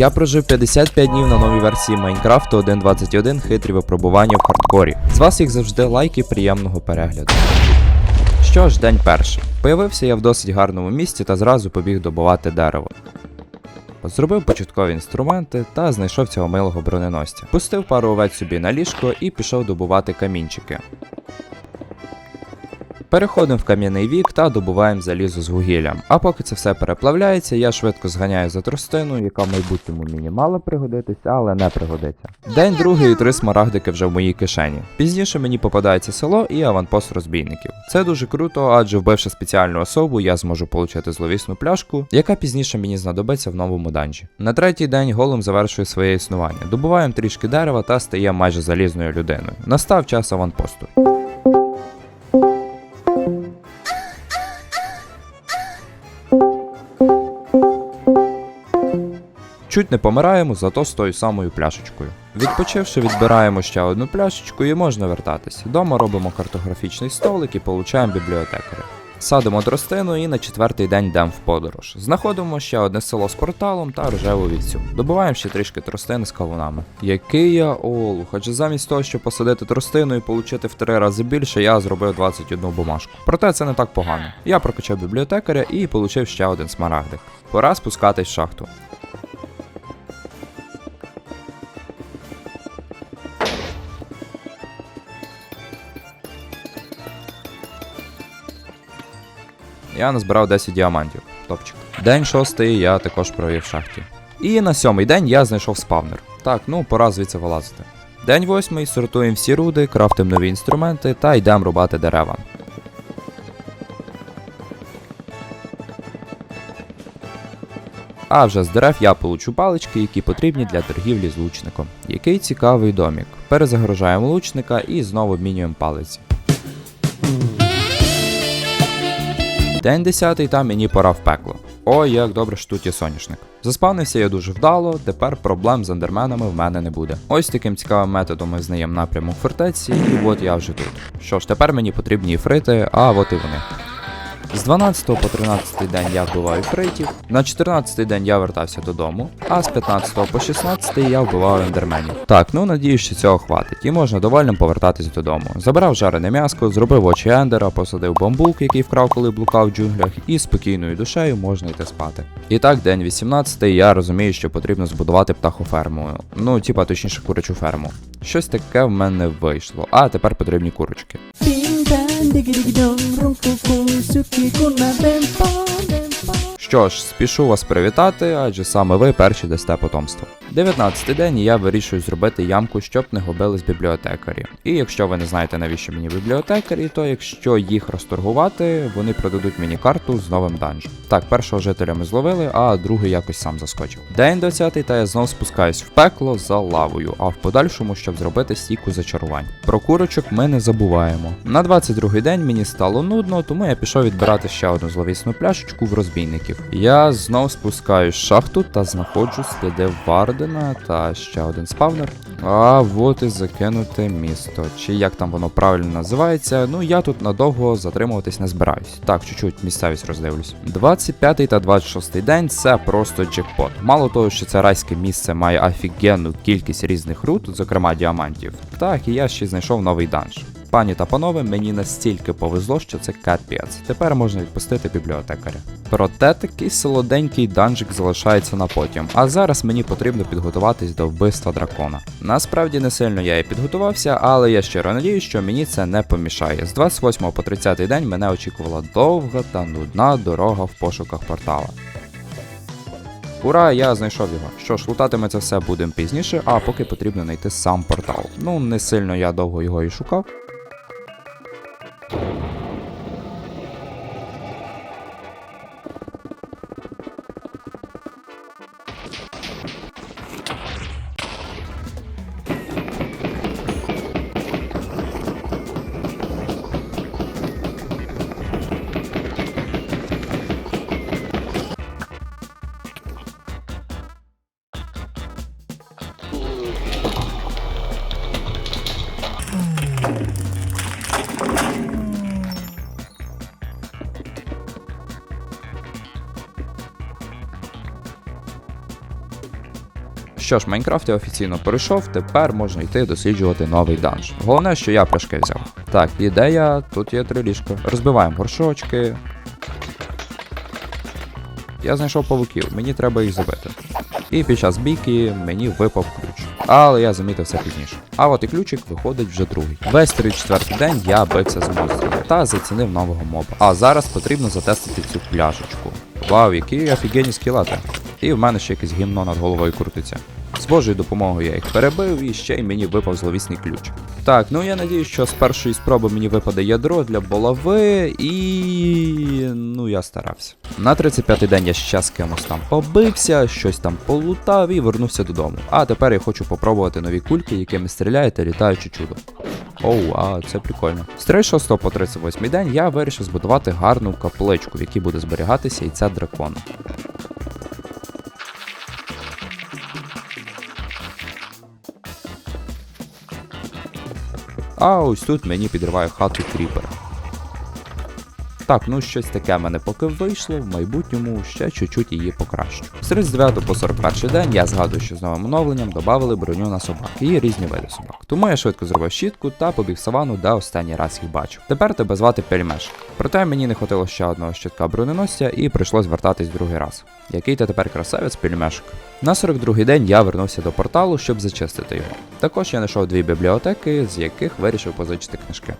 Я прожив 55 днів на новій версії Майнкрафту 1.21 хитрі випробування в хардкорі. З вас як завжди лайк і приємного перегляду. Що ж, день перший. Появився я в досить гарному місці та зразу побіг добувати дерево. Зробив початкові інструменти та знайшов цього милого броненосця. Пустив пару овець собі на ліжко і пішов добувати камінчики. Переходимо в кам'яний вік та добуваємо залізо з вугіллям. А поки це все переплавляється, я швидко зганяю за тростиною, яка в майбутньому мені мала пригодитися, але не пригодиться. День другий і три смарагдики вже в моїй кишені. Пізніше мені попадається село і аванпост розбійників. Це дуже круто, адже вбивши спеціальну особу, я зможу отримати зловісну пляшку, яка пізніше мені знадобиться в новому данжі. На третій день голем завершує своє існування. Добуваємо трішки дерева та стає майже залізною людиною. Настав час аванпосту. Чуть не помираємо, зато з тою самою пляшечкою. Відпочивши, відбираємо ще одну пляшечку і можна вертатись. Дома робимо картографічний столик і получаємо бібліотекаря. Садимо тростину і на четвертий день йдемо в подорож. Знаходимо ще одне село з порталом та рожеву вівцю. Добуваємо ще трішки тростини з кавунами. Який я олух, адже замість того, щоб посадити тростину і получити в три рази більше, я зробив 21 бумажку. Проте це не так погано. Я прокачав бібліотекаря і получив ще один смарагдик. Пора спускатись в шахту. Я назбирав 10 діамантів. Топчик. День шостий я також провів в шахті. І на сьомий день я знайшов спавнер. Так, ну пора звідси вилазити. День восьмий сортуємо всі руди, крафтимо нові інструменти та йдемо рубати дерева. А вже з дерев я получу палички, які потрібні для торгівлі з лучником. Який цікавий домік. Перезагружаємо лучника і знову обмінюємо палиці. День 10 та мені пора в пекло. Ой, як добре що тут є соняшник. Заспавнився я дуже вдало, тепер проблем з андерменами в мене не буде. Ось таким цікавим методом ми знаємо напрямок фортеці, і от я вже тут. Що ж, тепер мені потрібні іфрити, а от і вони. З 12 по 13 день я вбиваю фрейтів, на 14 день я вертався додому, а з 15 по 16 я вбивав ендерменів. Так, ну надіюсь, що цього хватить, і можна довольно повертатись додому. Забрав жарене м'яско, зробив очі ендера, посадив бамбук, який вкрав, коли блукав в джунглях, і спокійною душею можна йти спати. І так, день 18 я розумію, що потрібно збудувати птахоферму. Ну, типа точніше курячу ферму. Щось таке в мене вийшло, а тепер потрібні курочки. Diggy diggy dum, rum pum pum, suki kuna ben pam. Що ж, спішу вас привітати, адже саме ви перші дасте потомство. 19 день і я вирішую зробити ямку, щоб не губились бібліотекарі. І якщо ви не знаєте навіщо мені бібліотекарі, то якщо їх розторгувати, вони продадуть мені карту з новим данжем. Так, першого жителя ми зловили, а другий якось сам заскочив. День 20 та я знов спускаюсь в пекло за лавою, а в подальшому, щоб зробити стійку зачарувань. Про курочок ми не забуваємо. На 22 день мені стало нудно, тому я пішов відбирати ще одну зловісну пляшечку в розбійників. Я знов спускаюсь шахту та знаходжу сліди Вардена та ще один спавнер. А от і закинуте місто. Чи як там воно правильно називається? Ну я тут надовго затримуватись не збираюсь. Так, чуть-чуть місцевість роздивлюсь. 25 та 26 день це просто джекпот. Мало того, що це райське місце має офігенну кількість різних рут, зокрема діамантів. Так, і я ще знайшов новий данж. Пані та панове, мені настільки повезло, що це капець. Тепер можна відпустити бібліотекаря. Проте такий солоденький данжик залишається на потім, а зараз мені потрібно підготуватись до вбивства дракона. Насправді не сильно я і підготувався, але я щиро надію, що мені це не помішає. З 28 по 30 день мене очікувала довга та нудна дорога в пошуках портала. Ура, я знайшов його. Що ж, лутатиме це все будемо пізніше, а поки потрібно знайти сам портал. Ну, не сильно я довго його і шукав. Що ж, Майнкрафт я офіційно перейшов, тепер можна йти досліджувати новий данж. Головне, що я пляшки взяв. Так, ідея, тут є три ліжка. Розбиваємо горшочки. Я знайшов павуків, мені треба їх забити. І під час бійки мені випав ключ. Але я замітив це пізніше. А от і ключик виходить вже другий. Весь 3-4 день я бився з монстрами та зацінив нового моба. А зараз потрібно затестити цю пляшечку. Вау, які офігенні скілети. І в мене ще якесь гімно над головою крутиться. З Божою допомогою я їх перебив і ще й мені випав зловісний ключ. Так, ну я надію, що з першої спроби мені випаде ядро для булави і. ну я старався. На 35-й день я ще з кимось там побився, щось там полутав і вернувся додому. А тепер я хочу попробувати нові кульки, якими стріляє та літаюче чудо. Оу, а це прикольно. З 36 по 38 день я вирішив збудувати гарну капличку, в якій буде зберігатися яйця дракона. А ось тут мені підриває хату кріпер. Так, ну щось таке в мене поки вийшло, в майбутньому ще чуть-чуть її покращу. З 39 по 41 день я згадую, що з новим оновленням додали броню на собак і різні види собак. Тому я швидко зробив щітку та побіг савану, де останній раз їх бачив. Тепер тебе звати Пельмеш. Проте мені не хватило ще одного щитка броненосця і прийшлось вертатись другий раз. Який ти тепер красавець Пельмешик. На 42-й день я вернувся до порталу, щоб зачистити його. Також я знайшов дві бібліотеки, з яких вирішив позичити книжки.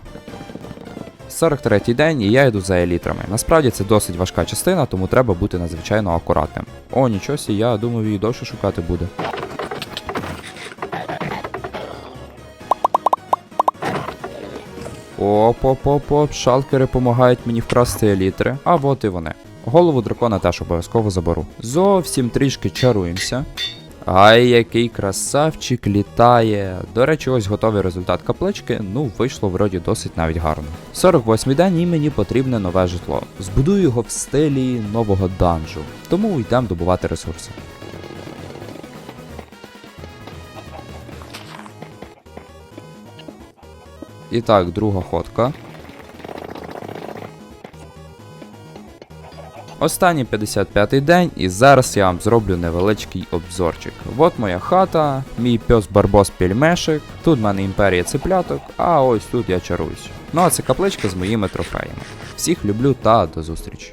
43-й день і я йду за елітрами. Насправді це досить важка частина, тому треба бути надзвичайно акуратним. О, нічого сі, я думав, її довше шукати буде. Оп-оп-оп-оп, шалкери допомагають мені вкрасти елітри, а от і вони. Голову дракона теж обов'язково заберу. Зовсім трішки чаруємося. Ай, який красавчик літає. До речі, ось готовий результат каплички. Ну, вийшло вроді досить навіть гарно. 48 день і мені потрібне нове житло. Збудую його в стилі нового данжу. Тому йдемо добувати ресурси. І так, друга ходка. Останній 55-й день, і зараз я вам зроблю невеличкий обзорчик. От моя хата, мій пес Барбос пільмешик, тут в мене імперія ципляток, а ось тут я чаруюсь. Ну а це капличка з моїми трофеями. Всіх люблю та до зустрічі.